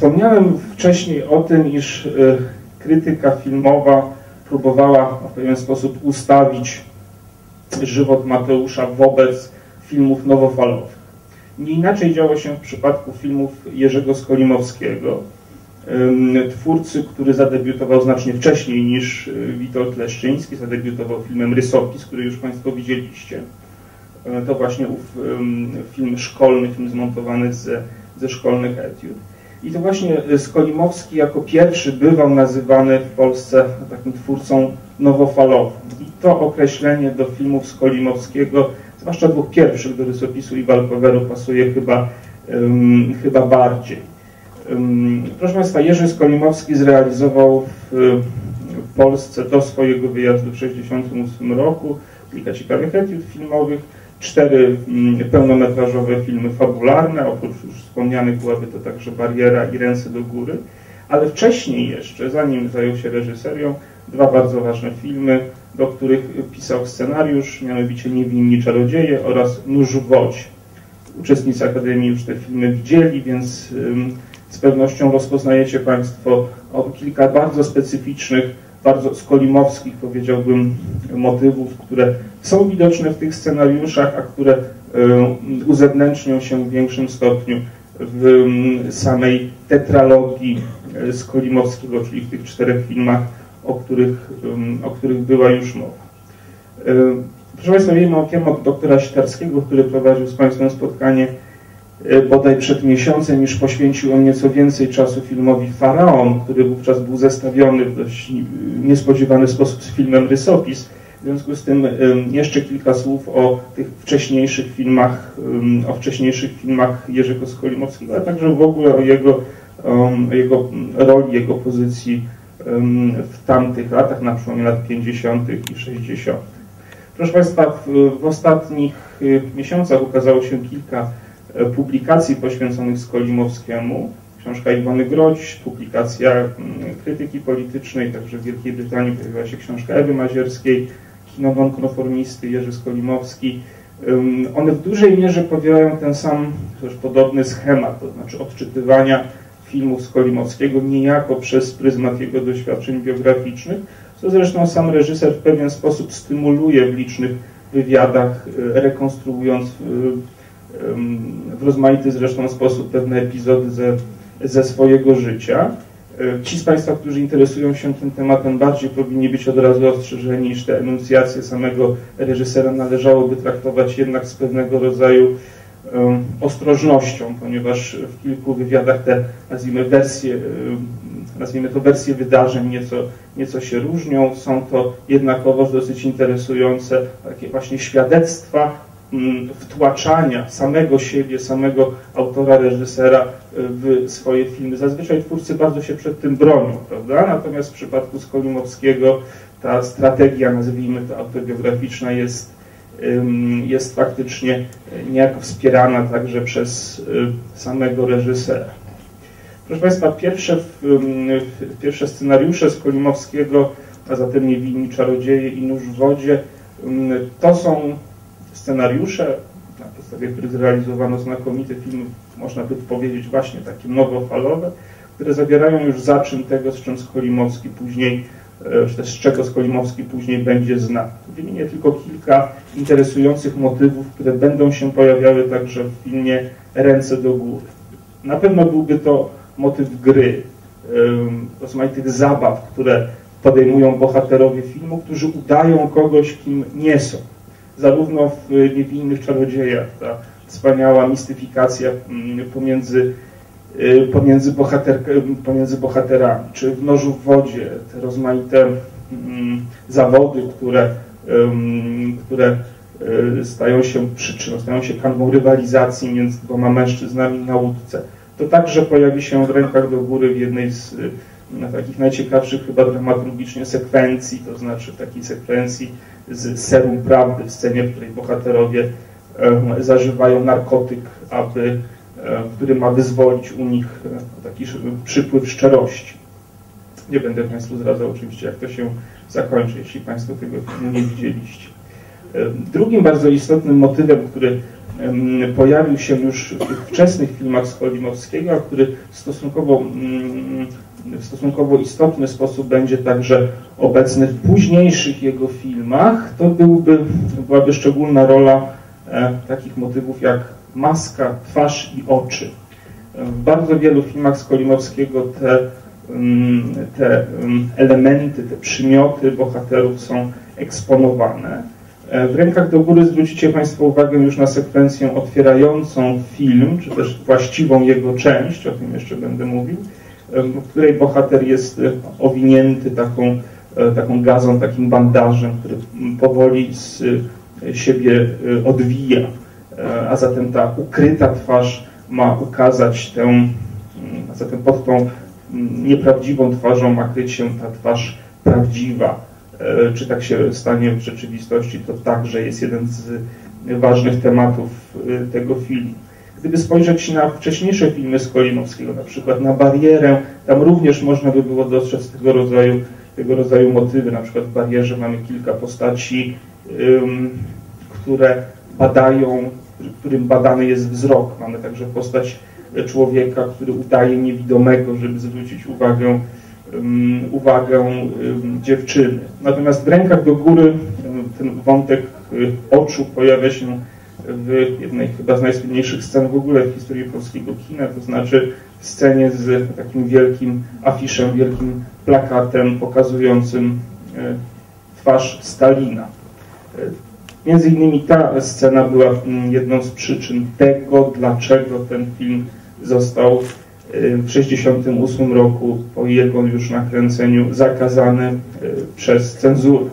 Wspomniałem wcześniej o tym, iż krytyka filmowa próbowała w pewien sposób ustawić żywot Mateusza wobec filmów nowofalowych. Nie inaczej działo się w przypadku filmów Jerzego Skolimowskiego, twórcy, który zadebiutował znacznie wcześniej niż y, Witold Leszczyński, zadebiutował filmem Rysopis, który już Państwo widzieliście. E, to właśnie ów film szkolny, film zmontowany ze, ze szkolnych etiud. I to właśnie Skolimowski jako pierwszy bywał nazywany w Polsce takim twórcą nowofalowym. I to określenie do filmów Skolimowskiego, zwłaszcza dwóch pierwszych, do rysopisu i walkoweru pasuje chyba, um, chyba bardziej. Um, proszę Państwa, Jerzy Skolimowski zrealizował w, w Polsce do swojego wyjazdu w 1968 roku kilka ciekawych etiud filmowych, cztery mm, pełnometrażowe filmy fabularne, oprócz już wspomnianych byłaby to także Bariera i Ręce do góry, ale wcześniej jeszcze, zanim zajął się reżyserią, dwa bardzo ważne filmy, do których pisał scenariusz, mianowicie Niewinni Czarodzieje oraz Nóż w. Uczestnicy Akademii już te filmy widzieli, więc z pewnością rozpoznajecie Państwo o kilka bardzo specyficznych, bardzo skolimowskich, powiedziałbym, motywów, które są widoczne w tych scenariuszach, a które uzewnętrznią się w większym stopniu w samej tetralogii e, Skolimowskiego, czyli w tych czterech filmach, o których, o których była już mowa. E, proszę Państwa, miejmy okiem od doktora Sitarskiego, który prowadził z Państwem spotkanie e, bodaj przed miesiącem, iż poświęcił on nieco więcej czasu filmowi Faraon, który wówczas był zestawiony w dość niespodziewany sposób z filmem Rysopis. W związku z tym jeszcze kilka słów o tych wcześniejszych filmach, o wcześniejszych filmach Jerzego Skolimowskiego, ale także w ogóle o jego, o jego roli, jego pozycji w tamtych latach, na przełomie lat 50. i 60. Proszę Państwa, w, w ostatnich miesiącach ukazało się kilka e, publikacji poświęconych Skolimowskiemu. Książka Iwony Groć, publikacja krytyki politycznej, także w Wielkiej Brytanii pojawiła się książka Ewy Mazierskiej, kino nonkonformisty Jerzy Skolimowski. One w dużej mierze powielają ten sam, też podobny schemat, to znaczy odczytywania filmów Skolimowskiego niejako przez pryzmat jego doświadczeń biograficznych, co zresztą sam reżyser w pewien sposób stymuluje w licznych wywiadach, e, rekonstruując e, w rozmaity zresztą sposób pewne epizody ze, ze swojego życia. E, ci z Państwa, którzy interesują się tym tematem bardziej powinni być od razu ostrzeżeni, iż te enuncjacje samego reżysera należałoby traktować jednak z pewnego rodzaju ostrożnością, ponieważ w kilku wywiadach te, nazwijmy, wersje, nazwijmy to wersje wydarzeń nieco, nieco się różnią. Są to jednakowoż dosyć interesujące takie właśnie świadectwa wtłaczania samego siebie, samego autora, reżysera w swoje filmy. Zazwyczaj twórcy bardzo się przed tym bronią, prawda? Natomiast w przypadku Skolimowskiego ta strategia, nazwijmy to autobiograficzna, jest jest faktycznie niejako wspierana także przez y, samego reżysera. Proszę Państwa, pierwsze, pierwsze scenariusze Skolimowskiego, a zatem Niewinni Czarodzieje i Nóż w wodzie, to są scenariusze, na podstawie których zrealizowano znakomite filmy, można by powiedzieć właśnie takie nowofalowe, które zawierają już zaczyn tego, z czym Skolimowski później czy też z czego Skolimowski później będzie znany. Wymienię tylko kilka interesujących motywów, które będą się pojawiały także w filmie Ręce do góry. Na pewno byłby to motyw gry, rozmaitych zabaw, które podejmują bohaterowie filmu, którzy udają kogoś, kim nie są. Zarówno w Niewinnych Czarodziejach ta wspaniała mistyfikacja pomiędzy Y, pomiędzy, bohater, pomiędzy bohaterami, czy w nożu w wodzie, te rozmaite mm, zawody, które, które y, stają się przyczyną, stają się kanwą rywalizacji między dwoma mężczyznami na łódce. To także pojawi się w rękach do góry w jednej z y, takich najciekawszych chyba dramaturgicznie sekwencji, to znaczy w takiej sekwencji z serum prawdy w scenie, w której bohaterowie zażywają narkotyk, aby który ma wyzwolić u nich e, taki przypływ szczerości. Nie będę Państwu zdradzał oczywiście, jak to się zakończy, jeśli Państwo tego filmu nie widzieliście. Drugim bardzo istotnym motywem, który pojawił się już w tych wczesnych filmach Skolimowskiego, a który stosunkowo, mm, w stosunkowo istotny sposób będzie także obecny w późniejszych jego filmach, to byłby, byłaby szczególna rola e, takich motywów jak maska, twarz i oczy. W bardzo wielu filmach Skolimowskiego te, mm, te mm, elementy, te przymioty bohaterów są eksponowane. E, w rękach do góry zwrócicie Państwo uwagę już na sekwencję otwierającą film, czy też właściwą jego część, o tym jeszcze będę mówił, w której bohater jest e, owinięty taką, taką gazą, takim bandażem, który powoli z siebie odwija, a zatem ta ukryta twarz ma ukazać tę, a zatem pod tą nieprawdziwą twarzą ma kryć się ta twarz prawdziwa, E, czy tak się stanie w rzeczywistości, to także jest jeden z ważnych tematów e, tego filmu. Gdyby spojrzeć na wcześniejsze filmy Skolimowskiego, na przykład na Barierę, tam również można by było dostrzec tego rodzaju, tego rodzaju motywy. Na przykład w Barierze mamy kilka postaci, um, które badają, którym badany jest wzrok. Mamy także postać człowieka, który udaje niewidomego, żeby zwrócić uwagę uwagę dziewczyny. Natomiast w rękach do góry ten wątek y, oczu pojawia się w jednej chyba z najsłynniejszych scen w ogóle w historii polskiego kina, to znaczy w scenie z takim wielkim afiszem, wielkim plakatem pokazującym y, twarz Stalina. Y, między innymi ta scena była jedną z przyczyn tego, dlaczego ten film został w 1968 roku po jego już nakręceniu zakazany e, przez cenzurę.